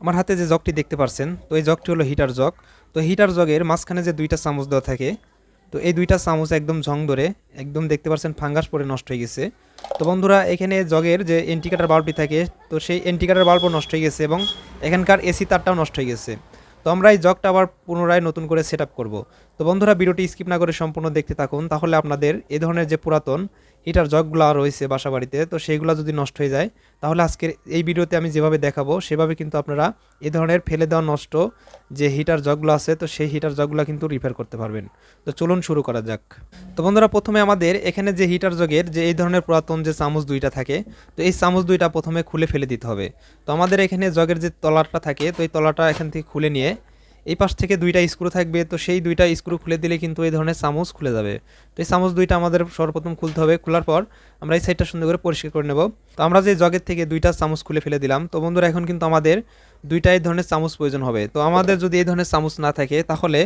আমার হাতে যে জগটি দেখতে পারছেন, তো এই জগটি হলো হিটার জগ। তো হিটার জগের মাঝখানে যে দুইটা চামচ দেওয়া থাকে, তো এই দুইটা চামচ একদম ঝং ধরে একদম দেখতে পাচ্ছেন ফাঙ্গাস পরে নষ্ট হয়ে গেছে। তো বন্ধুরা, এখানে জগের যে এন্টিকাটার বাল্বটি থাকে, তো সেই এন্টিকাটার বাল্বও নষ্ট হয়ে গেছে এবং এখানকার এসি তারটাও নষ্ট হয়ে গেছে। তো আমরা এই জগটা আবার পুনরায় নতুন করে সেট আপ করব। তো বন্ধুরা, ভিডিওটি স্কিপ না করে সম্পূর্ণ দেখতে থাকুন। তাহলে আপনাদের এ ধরনের যে পুরাতন হিটার জগগুলো রয়েছে বাসা বাড়িতে তো সেইগুলো যদি নষ্ট হয়ে যায়, তাহলে আজকের এই ভিডিওতে আমি যেভাবে দেখাবো, সেভাবে কিন্তু আপনারা এ ধরনের ফেলে দেওয়া নষ্ট যে হিটার জগগুলো আছে, তো সেই হিটার জগগুলো কিন্তু রিপেয়ার করতে পারবেন। তো চলুন শুরু করা যাক। তো বন্ধুরা, প্রথমে আমাদের এখানে যে হিটার জগের যে এই ধরনের পুরাতন যে চামচ দুইটা থাকে, তো এই চামচ দুইটা প্রথমে খুলে ফেলে দিতে হবে। তো আমাদের এখানে জগের যে তলাটা থাকে, তো এই তলাটা এখান থেকে খুলে নিয়ে এই পাশ থেকে দুইটা স্ক্রু থাকবে, তো সেই দুইটা স্ক্রু খুলে দিলে কিন্তু এই ধরনের চামচ খুলে যাবে। তো এই চামচ দুইটা আমাদের সর্বপ্রথম খুলতে হবে, খোলার পর আমরা এই সাইডটা সুন্দর করে পরিষ্কার করে নেব। তো আমরা যে জগের থেকে দুইটা চামচ খুলে ফেলে দিলাম, তো বন্ধুরা এখন কিন্তু আমাদের দুইটা এই ধরনের চামচ প্রয়োজন হবে। তো আমাদের যদি এই ধরনের চামচ না থাকে, তাহলে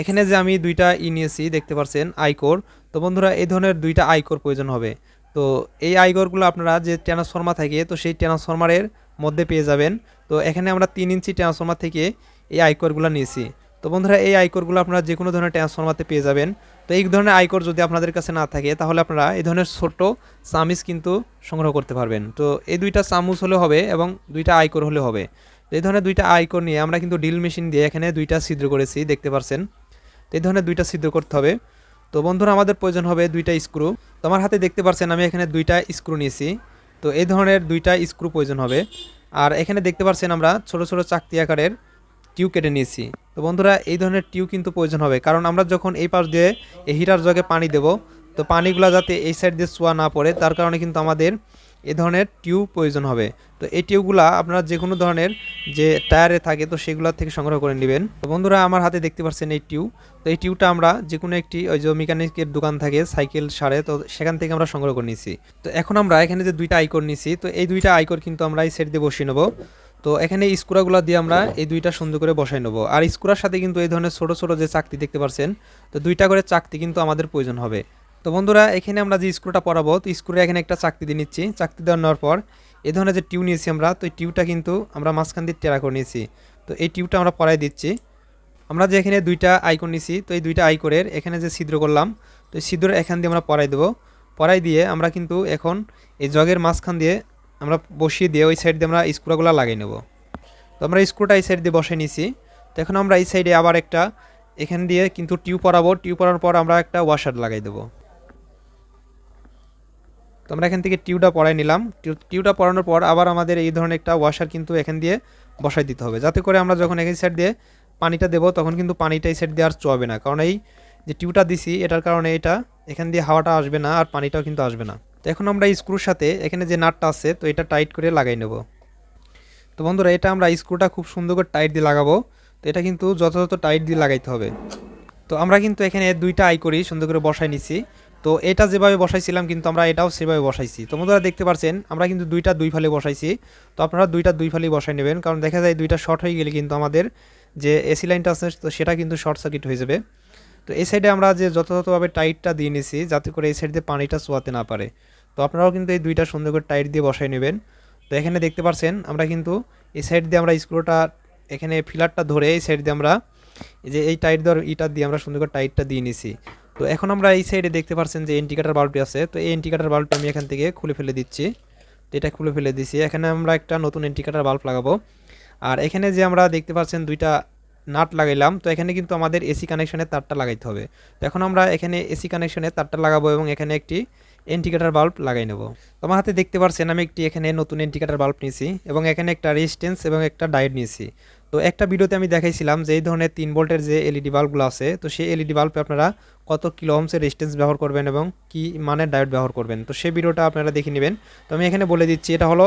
এখানে যে আমি দুইটা ই নিয়েছি, দেখতে পাচ্ছেন আইকোর, তো বন্ধুরা এই ধরনের দুইটা আইকোর প্রয়োজন হবে। তো এই আইকোরগুলো আপনারা যে ট্রান্সফর্মার থাকে, তো সেই ট্রান্সফর্মারের মধ্যে পেয়ে যাবেন। তো এখানে আমরা তিন ইঞ্চি ট্রান্সফর্মার থেকে এই আইকোরগুলো নিয়েছি। তো বন্ধুরা, এই আইকোরগুলো আপনারা যে কোনো ধরনের ট্রান্সফর্মারতে পেয়ে যাবেন। তো এই ধরনের আইকোর যদি আপনাদের কাছে না থাকে, তাহলে আপনারা এই ধরনের ছোট চামিচ কিন্তু সংগ্রহ করতে পারবেন। তো এই দুইটা চামচ হলে হবে এবং দুইটা আইকোর হলে হবে। তো এই ধরনের দুইটা আইকোর নিয়ে আমরা কিন্তু ড্রিল মেশিন দিয়ে এখানে দুইটা ছিদ্র করেছি, দেখতে পাচ্ছেন তো এই ধরনের দুইটা ছিদ্র করতে হবে। তো বন্ধুরা, আমাদের প্রয়োজন হবে দুইটা স্ক্রু। তো আমার হাতে দেখতে পাচ্ছেন আমি এখানে দুইটা স্ক্রু নিয়েছি। তো এই ধরনের দুইটা স্ক্রু প্রয়োজন হবে। আর এখানে দেখতে পাচ্ছেন আমরা ছোট ছোট চাকতি আকারের টিউ কেটে নিয়েছি। তো বন্ধুরা, এই ধরনের টিউ কিন্তু প্রয়োজন হবে। কারণ আমরা যখন এই পাশ দিয়ে এই হিটার জগে পানি দেব, তো পানিগুলো যাতে এই সাইড দিয়ে ছোঁয়া না পড়ে, তার কারণে কিন্তু আমাদের এই ধরনের টিউব প্রয়োজন হবে। তো এই টিউবগুলো আপনারা যে কোনো ধরনের যে টায়ারে থাকে, তো সেগুলোর থেকে সংগ্রহ করে নেবেন। তো বন্ধুরা, আমার হাতে দেখতে পাচ্ছেন এই টিউব তো এই টিউবটা আমরা যে কোনো একটি, ওই যে মেকানিকের দোকান থাকে, সাইকেল সারে, তো সেখান থেকে আমরা সংগ্রহ করে নিয়েছি। তো এখন আমরা এখানে যে দুইটা আইকর নিয়েছি, তো এই দুইটা আইকর কিন্তু আমরা এই সাইড দিয়ে বসিয়ে নেব। তো এখানে স্ক্রুগুলো দিয়ে আমরা এই দুইটা সুন্দর করে বসাই নেব। আর স্ক্রুর সাথে কিন্তু এই ধরনের ছোট ছোট যে চাকতি দেখতে পাচ্ছেন তো দুইটা করে চাকতি কিন্তু আমাদের প্রয়োজন হবে। তো বন্ধুরা, এখানে আমরা যে স্ক্রুটা পরাবো, তো স্ক্রুরে এখানে একটা চাকতি দিয়ে নিচ্ছি। চাকতি দেওয়ার নেওয়ার পর এই ধরনের যে টিউ নিয়েছি আমরা, তো এই টিউটা কিন্তু আমরা মাঝখান দিয়ে টেরা করে নিয়েছি। তো এই টিউটা আমরা পরাই দিচ্ছি। আমরা যে এখানে দুইটা আইকন নিয়েছি, তো এই দুইটা আইকনের এখানে যে ছিদ্র করলাম, তো এই ছিদ্র এখান দিয়ে আমরা পরাই দেবো। পরাই দিয়ে আমরা কিন্তু এখন এই জগের মাঝখান দিয়ে আমরা বসিয়ে দিয়ে ওই সাইড দিয়ে আমরা স্ক্রুগুলো লাগিয়ে নেব। তো আমরা স্ক্রুটা এই সাইড দিয়ে বসে নিয়েছি তো এখন আমরা এই সাইডে আবার একটা এখান দিয়ে কিন্তু টিউব পরাবো। টিউব পরার পর আমরা একটা ওয়াশার লাগাই দেবো। তো আমরা এখান থেকে টিউটা পরাই নিলাম। টিউ- টিউটা পরানোর পর আবার আমাদের এই ধরনের একটা ওয়াশার কিন্তু এখান দিয়ে বসাই দিতে হবে। যাতে করে আমরা যখন এই সাইড দিয়ে পানিটা দেবো, তখন কিন্তু পানিটা এই সাইড দিয়ে আর চোয়াবে না। কারণ এই যে টিউটা দিছি, এটার কারণে এটা এখান দিয়ে হাওয়াটা আসবে না আর পানিটাও কিন্তু আসবে না। তো এখন আমরা স্ক্রুর সাথে এখানে যে নাটটা আছে, তো এটা টাইট করে লাগাই নেব। তো বন্ধুরা, এটা আমরা স্ক্রুটা খুব সুন্দর করে টাইট দিয়ে লাগাবো। তো এটা কিন্তু যথাযথ টাইট দিয়ে লাগাইতে হবে। তো আমরা কিন্তু এখানে দুইটা আই করি, সুন্দর করে বসাই নিছি। তো এটা যেভাবে বসাইছিলাম কিন্তু আমরা এটাও সেভাবে বসাইছি। তো বন্ধুরা, দেখতে পাচ্ছেন আমরা কিন্তু দুইটা দুই ফালে বসাইছি। তো আপনারা দুইটা দুই ফালেই বসাই নেবেন, কারণ দেখা যায় দুইটা শর্ট হয়ে গেলে কিন্তু আমাদের যে এসি লাইনটা আছে, তো সেটা কিন্তু শর্ট সার্কিট হয়ে যাবে। তো এই সাইডে আমরা যে যথাযথভাবে টাইটটা দিয়ে নিছি, যাতে করে এই সাইড দিয়ে পানিটা চোয়াতে না পারে। তো আপনারাও কিন্তু এই দুইটা সুন্দর করে টাইট দিয়ে বসাই নেবেন। তো এখানে দেখতে পাচ্ছেন আমরা কিন্তু এই সাইড দিয়ে আমরা স্ক্রুটা এখানে ফিলারটা ধরে এই সাইড দিয়ে আমরা এই যে এই টাইট দেওয়ার ইটা দিয়ে আমরা সুন্দর করে টাইটটা দিয়ে নিছি। তো এখন আমরা এই সাইডে দেখতে পাচ্ছেন যে এন্টিকাটার বাল্বটি আছে। তো এই এন্টিকাটার বাল্বটা আমি এখান থেকে খুলে ফেলে দিচ্ছি। তো এটা খুলে ফেলে দিচ্ছি এখানে আমরা একটা নতুন এন্টিকাটার বাল্ব লাগাবো। আর এখানে যে আমরা দেখতে পাচ্ছেন দুইটা নাট লাগাইলাম, তো এখানে কিন্তু আমাদের এসি কানেকশনের তারটা লাগাইতে হবে। তো এখন আমরা এখানে এসি কানেকশনের তারটা লাগাবো এবং এখানে একটি এন্টিকেটার বাল্ব লাগাই নেব। তো আমার হাতে দেখতে পারছেন আমি একটি এখানে নতুন এন্টিকেটার বাল্ব নিয়েছি এবং এখানে একটা রেজিস্ট্যান্স এবং একটা ডায়েট নিয়েছি। তো একটা ভিডিওতে আমি দেখাইছিলাম যে এই ধরনের তিন ভোল্টের যে এলইডি বাল্বগুলো আছে, তো সেই এলইডি বাল্বে আপনারা কত কিলো ওহমসের রেজিস্ট্যান্স ব্যবহার করবেন এবং কি মানের ডায়োড ব্যবহার করবেন? তো সেই ভিডিওটা আপনারা দেখে নেবেন। তো আমি এখানে বলে দিচ্ছি, এটা হলো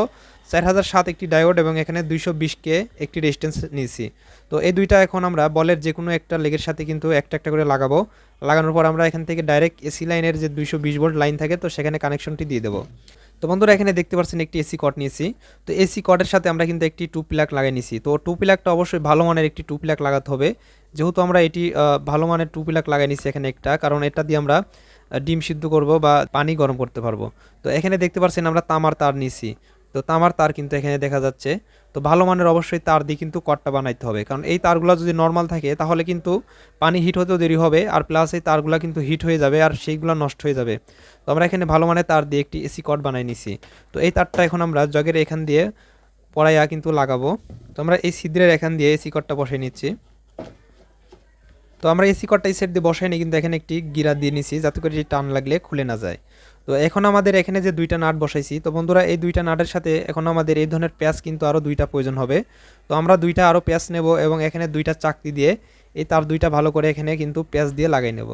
চার হাজার সাত একটি ডায়োড এবং এখানে দুইশো বিশকে একটি রেজিস্ট্যান্স নিয়েছি। তো এই দুইটা এখন আমরা বলের যে কোনো একটা লেগের সাথে কিন্তু একটা একটা করে লাগাবো। লাগানোর পর আমরা এখান থেকে ডাইরেক্ট এসি লাইনের যে দুইশো বিশ ভোল্ট লাইন থাকে, তো সেখানে কানেকশনটি দিয়ে দেবো। তো বন্ধুরা, এখানে দেখতে পাচ্ছেন একটি এসি কট নিয়েছি। তো এসি কটের সাথে আমরা কিন্তু একটি টু প্লাক লাগাই নিয়েছি তো টু প্লাকটা অবশ্যই ভালো মানের একটি টু প্লাক লাগাতে হবে। যেহেতু আমরা এটি ভালো মানের টু প্লাক লাগাই নিয়েছি এখানে একটা, কারণ এটা দিয়ে আমরা ডিম সিদ্ধ করব বা পানি গরম করতে পারব। তো এখানে দেখতে পাচ্ছেন আমরা তামার তার নিয়েছি তো তামার তার কিন্তু এখানে দেখা যাচ্ছে। তো ভালো মানের অবশ্যই তার দিয়ে কিন্তু কটটা বানাইতে হবে। কারণ এই তারগুলো যদি নর্মাল থাকে, তাহলে কিন্তু পানি হিট হতেও দেরি হবে আর প্লাস এই তারগুলো কিন্তু হিট হয়ে যাবে আর সেইগুলো নষ্ট হয়ে যাবে। তো আমরা এখানে ভালো মানের তার দিয়ে একটি এসি কট বানাই নিছি। তো এই তারটা এখন আমরা জগের এখান দিয়ে পড়াইয়া কিন্তু লাগাবো। তো আমরা এই ছিদ্রের এখান দিয়ে এসি কটটা বসাই নিচ্ছি। তো আমরা এসি কটটা এই সাইড দিয়ে বসাইনি কিন্তু এখানে একটি গিরা দিয়ে নিছি, যাতে করে এটি টান লাগলে খুলে না যায়। তো এখন আমাদের এখানে যে দুইটা নাট বসাইছি, তো বন্ধুরা এই দুইটা নাটের সাথে এখন আমাদের এই ধরনের প্যাচ কিন্তু আরও দুইটা প্রয়োজন হবে। তো আমরা দুইটা আরও প্যাচ নেব এবং এখানে দুইটা চাকতি দিয়ে এই তার দুইটা ভালো করে এখানে কিন্তু প্যাচ দিয়ে লাগাই নেব।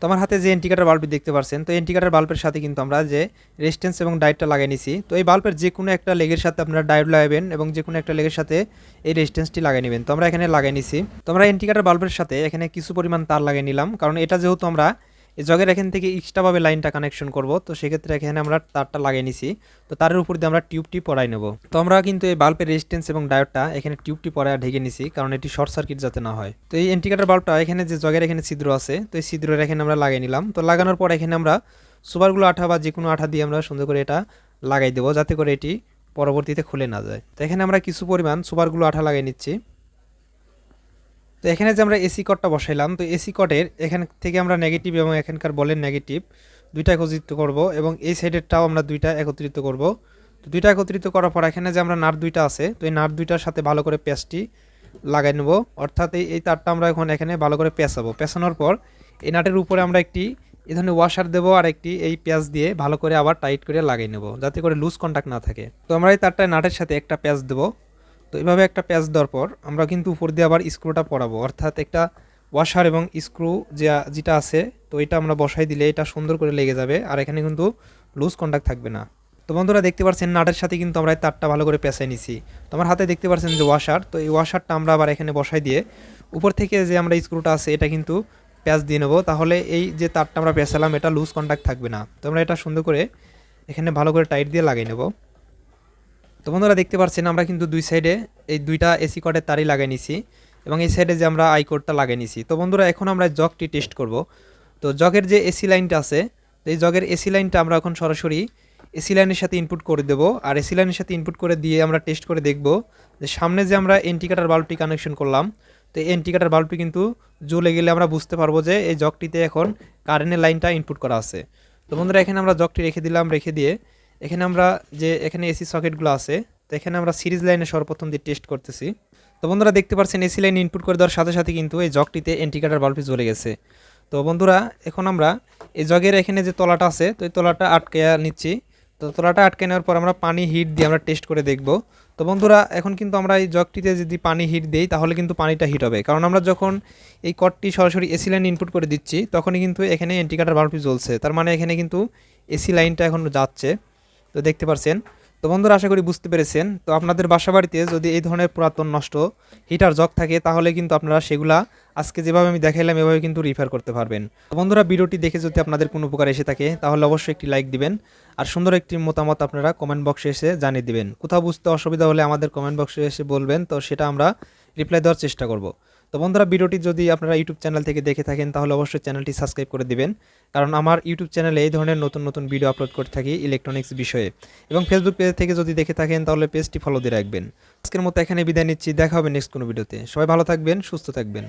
তো আমার হাতে যে এন্টিকাটার বাল্বটি দেখতে পাচ্ছেন তো এন্টিকাটার বাল্বের সাথে কিন্তু আমরা যে রেজিস্ট্যান্স এবং ডায়েটটা লাগাই নিছি, তো এই বাল্বের যে কোনো একটা লেগের সাথে আপনারা ডায়েট লাগাবেন এবং যে কোনো একটা লেগের সাথে এই রেজিস্ট্যান্সটি লাগাই নেবেন। তো আমরা এখানে লাগাই নিছি। তো আমরা এন্টিকাটার বাল্বের সাথে এখানে কিছু পরিমাণ তার লাগিয়ে নিলাম, কারণ এটা যেহেতু আমরা এই জগের এখান থেকে এক্সট্রাভাবে লাইনটা কানেকশন করব। তো সেক্ষেত্রে এখানে আমরা তারটা লাগিয়ে নিছি। তো তারের উপর দিয়ে আমরা টিউবটি পরাই নেব। তো আমরা কিন্তু এই বাল্বের রেজিস্ট্যান্স এবং ডায়োডটা এখানে টিউবটি পরায় ঢেকে নিছি, কারণ এটি শর্ট সার্কিট যাতে না হয়। তো এই এন্টিকাটার বাল্বটা এখানে যে জগের এখানে ছিদ্র আছে, তো এই ছিদ্রের এখানে আমরা লাগিয়ে নিলাম। তো লাগানোর পর এখানে আমরা সুপারগুলো আঠা বা যে কোনো আঠা দিয়ে আমরা সুন্দর করে এটা লাগাই দেবো, যাতে করে এটি পরবর্তীতে খুলে না যায়। তো এখানে আমরা কিছু পরিমাণ সুপারগুলো আঠা লাগিয়ে নিচ্ছি। তো এখানে যে আমরা এসি কটটা বসাইলাম, তো এসি কটের এখান থেকে আমরা নেগেটিভ এবং এখানকার বলের নেগেটিভ দুইটা একত্রিত করব এবং এই সাইডেরটাও আমরা দুইটা একত্রিত করব। তো দুইটা একত্রিত করার পর এখানে যে আমরা নাট দুইটা আছে, তো এই নাট দুইটার সাথে ভালো করে পেঁচটি লাগাই নেব। অর্থাৎ এই তারটা আমরা এখন এখানে ভালো করে পেঁচাবো। পেঁচানোর পর এই নাটের উপরে আমরা একটি, এই ধরনের ওয়াশার দেবো আর একটি এই পেঁয়াজ দিয়ে ভালো করে আবার টাইট করে লাগিয়ে নেব, যাতে করে লুজ কন্ট্যাক্ট না থাকে। তো আমরা এই তারটায় নাটের সাথে একটা পেঁয়াজ দেবো। তো এভাবে একটা প্যাচ দেওয়ার পর আমরা কিন্তু উপর দিয়ে আবার স্ক্রুটা পরাবো। অর্থাৎ একটা ওয়াশার এবং স্ক্রু যে, যেটা আছে, তো এটা আমরা বসাই দিলে এটা সুন্দর করে লেগে যাবে আর এখানে কিন্তু লুজ কন্ট্যাক্ট থাকবে না। তো বন্ধুরা দেখতে পাচ্ছেন নাটের সাথে কিন্তু আমরা এই তারটা ভালো করে পেঁচাই নিছি। তো আমার হাতে দেখতে পাচ্ছেন যে ওয়াশার তো এই ওয়াশারটা আমরা আবার এখানে বসাই দিয়ে উপর থেকে যে আমরা স্ক্রুটা আছে এটা কিন্তু প্যাচ দিয়ে নেব। তাহলে এই যে তারটা আমরা পেঁচালাম, এটা লুজ কন্ট্যাক্ট থাকবে না। তো আমরা এটা সুন্দর করে এখানে ভালো করে টাইট দিয়ে লাগিয়ে নেব। তো বন্ধুরা দেখতে পাচ্ছেন আমরা কিন্তু দুই সাইডে এই দুইটা এসি কটের তারই লাগাই নিছি এবং এই সাইডে যে আমরা আই কোডটা লাগাই নিছি। তো বন্ধুরা, এখন আমরা জগটি টেস্ট করব। তো জগের যে এসি লাইনটা আছে, তো এই জগের এসি লাইনটা আমরা এখন সরাসরি এসি লাইনের সাথে ইনপুট করে দেবো আর এসি লাইনের সাথে ইনপুট করে দিয়ে আমরা টেস্ট করে দেখব যে সামনে যে আমরা এন্টিকাটার বাল্বটি কানেকশন করলাম, তো এই এন্টিকাটার বাল্বটি কিন্তু জ্বলে গেলে আমরা বুঝতে পারব যে এই জগটিতে এখন কারেন্টের লাইনটা ইনপুট করা আছে। তো বন্ধুরা, এখানে আমরা জগটি রেখে দিলাম, রেখে দিয়ে এখানে আমরা যে এখানে এসি সকেটগুলো আছে, তো এখানে আমরা সিরিজ লাইনে সর্বপ্রথম দিয়ে টেস্ট করতেছি। তো বন্ধুরা দেখতে পাচ্ছেন এসি লাইন ইনপুট করে দেওয়ার সাথে সাথে কিন্তু এই জগটিতে এন্টিকাটার বাল্বটি জ্বলে গেছে। তো বন্ধুরা, এখন আমরা এই জগের এখানে যে তলাটা আছে, তো এই তলাটা আটকে নিচ্ছি। তো তলাটা আটকে নেওয়ার পর আমরা পানি হিট দিয়ে আমরা টেস্ট করে দেখব। তো বন্ধুরা, এখন কিন্তু আমরা এই জগটিতে যদি পানি হিট দিই, তাহলে কিন্তু পানিটা হিট হবে। কারণ আমরা যখন এই কটটি সরাসরি এসি লাইন ইনপুট করে দিচ্ছি, তখনই কিন্তু এখানে এন্টিকাটার বাল্বটি জ্বলছে। তার মানে এখানে কিন্তু এসি লাইনটা এখন যাচ্ছে। তো দেখতে পারছেন। তো বন্ধুরা, আশা করি বুঝতে পেরেছেন। তো আপনাদের বাসা বাড়িতে যদি এই ধরনের পুরাতন নষ্ট হিটার জগ থাকে, তাহলে কিন্তু আপনারা সেগুলা আজকে যেভাবে আমি দেখাইলাম, এভাবে কিন্তু রিফার করতে পারবেন। তো বন্ধুরা, ভিডিওটি দেখে যদি আপনাদের কোনো উপকার এসে থাকে, তাহলে অবশ্যই একটি লাইক দিবেন। আর সুন্দর একটি মতামত আপনারা কমেন্ট বক্সে এসে জানিয়ে দিবেন। কোথাও বুঝতে অসুবিধা হলে আমাদের কমেন্ট বক্সে এসে বলবেন। তো সেটা আমরা রিপ্লাই দেওয়ার চেষ্টা করব। তো বন্ধুরা ভিডিওটি যদি আপনারা ইউটিউব চ্যানেল থেকে দেখে থাকেন, তাহলে অবশ্যই চ্যানেলটি সাবস্ক্রাইব করে দিবেন। কারণ আমার ইউটিউব চ্যানেলে এই ধরনের নতুন নতুন ভিডিও আপলোড করে থাকি ইলেকট্রনিক্স বিষয়ে। এবং ফেসবুক পেজ থেকে যদি দেখে থাকেন, তাহলে পেজটি ফলো দিয়ে রাখবেন। আজকের মতো এখানে বিদায় নিচ্ছি। দেখা হবে নেক্সট কোনো ভিডিওতে। সবাই ভালো থাকবেন, সুস্থ থাকবেন।